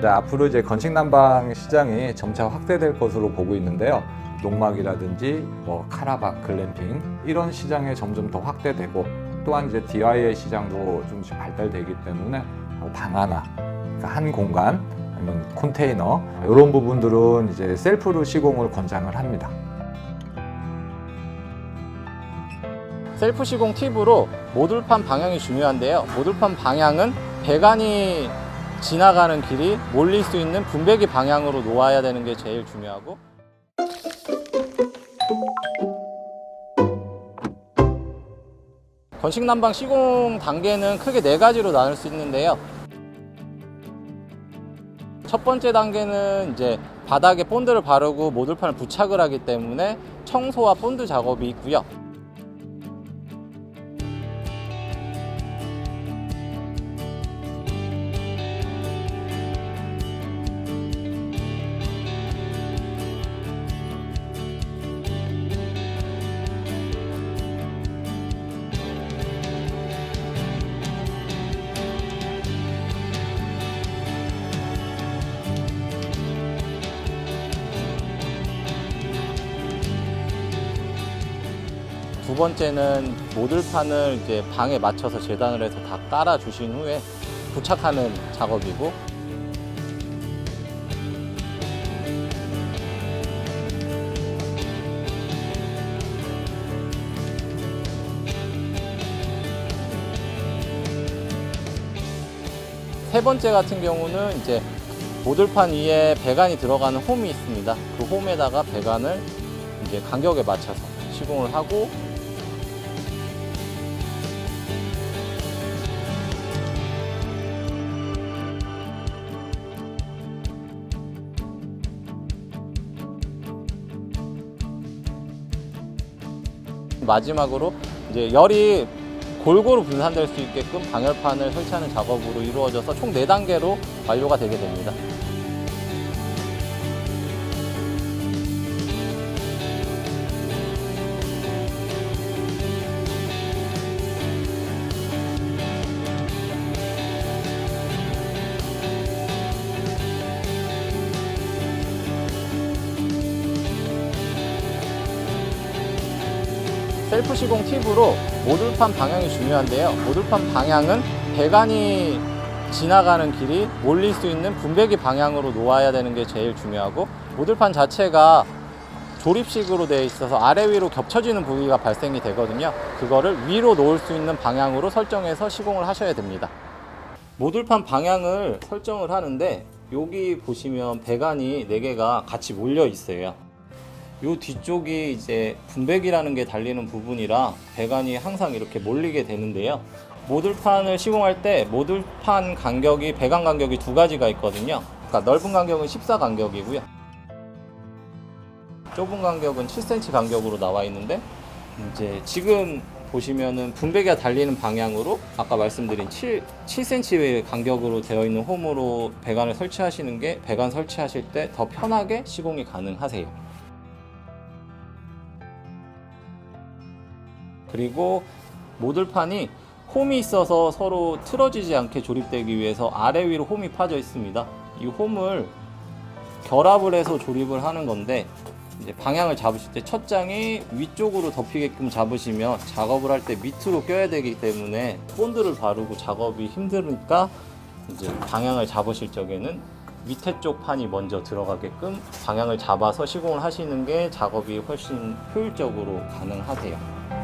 네, 앞으로 이제 건식 난방 시장이 점차 확대될 것으로 보고 있는데요. 농막이라든지 뭐 카라바, 글램핑 이런 시장에 점점 더 확대되고 또한 이제 DIY 시장도 좀씩 발달되기 때문에 방 하나, 그러니까 한 공간 아니면 컨테이너 이런 부분들은 이제 셀프로 시공을 권장을 합니다. 셀프 시공 팁으로 모듈판 방향이 중요한데요. 모듈판 방향은 배관이 지나가는 길이 몰릴 수 있는 분배기 방향으로 놓아야 되는 게 제일 중요하고 건식 난방 시공 단계는 크게 네 가지로 나눌 수 있는데요. 첫 번째 단계는 이제 바닥에 본드를 바르고 모듈판을 부착을 하기 때문에 청소와 본드 작업이 있고요. 번째는 모듈판을 이제 방에 맞춰서 재단을 해서 다 깔아 주신 후에 부착하는 작업이고 세 번째 같은 경우는 이제 모듈판 위에 배관이 들어가는 홈이 있습니다. 그 홈에다가 배관을 이제 간격에 맞춰서 시공을 하고 마지막으로 이제 열이 골고루 분산될 수 있게끔 방열판을 설치하는 작업으로 이루어져서 총 4단계로 완료가 되게 됩니다. 셀프 시공 팁으로 모듈판 방향이 중요한데요. 모듈판 방향은 배관이 지나가는 길이 몰릴 수 있는 분배기 방향으로 놓아야 되는 게 제일 중요하고 모듈판 자체가 조립식으로 되어 있어서 아래 위로 겹쳐지는 부위가 발생이 되거든요. 그거를 위로 놓을 수 있는 방향으로 설정해서 시공을 하셔야 됩니다. 모듈판 방향을 설정을 하는데 여기 보시면 배관이 4개가 같이 몰려 있어요. 요 뒤쪽이 이제 분배기라는 게 달리는 부분이라 배관이 항상 이렇게 몰리게 되는데요. 모듈판을 시공할 때 모듈판 간격이 배관 간격이 두 가지가 있거든요. 그러니까 넓은 간격은 14 간격이고요. 좁은 간격은 7cm 간격으로 나와 있는데 이제 지금 보시면은 분배기가 달리는 방향으로 아까 말씀드린 7, 7cm 간격으로 되어 있는 홈으로 배관을 설치하시는 게 배관 설치하실 때 더 편하게 시공이 가능하세요. 그리고 모듈판이 홈이 있어서 서로 틀어지지 않게 조립되기 위해서 아래 위로 홈이 파져 있습니다. 이 홈을 결합을 해서 조립을 하는 건데 이제 방향을 잡으실 때 첫 장이 위쪽으로 덮이게끔 잡으시면 작업을 할 때 밑으로 껴야 되기 때문에 본드를 바르고 작업이 힘드니까 이제 방향을 잡으실 적에는 밑에 쪽 판이 먼저 들어가게끔 방향을 잡아서 시공을 하시는 게 작업이 훨씬 효율적으로 가능하세요.